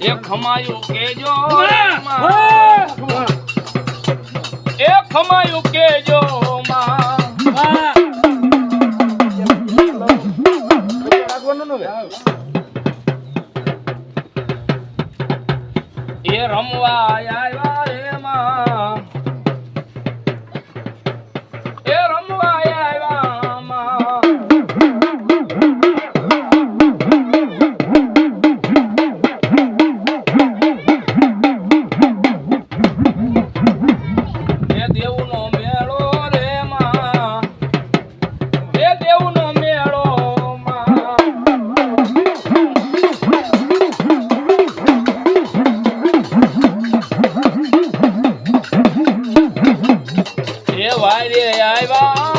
એ ખમાયું કેજો! એ ખમાયું એ રમવા આવ્યા વારે આવ્યા.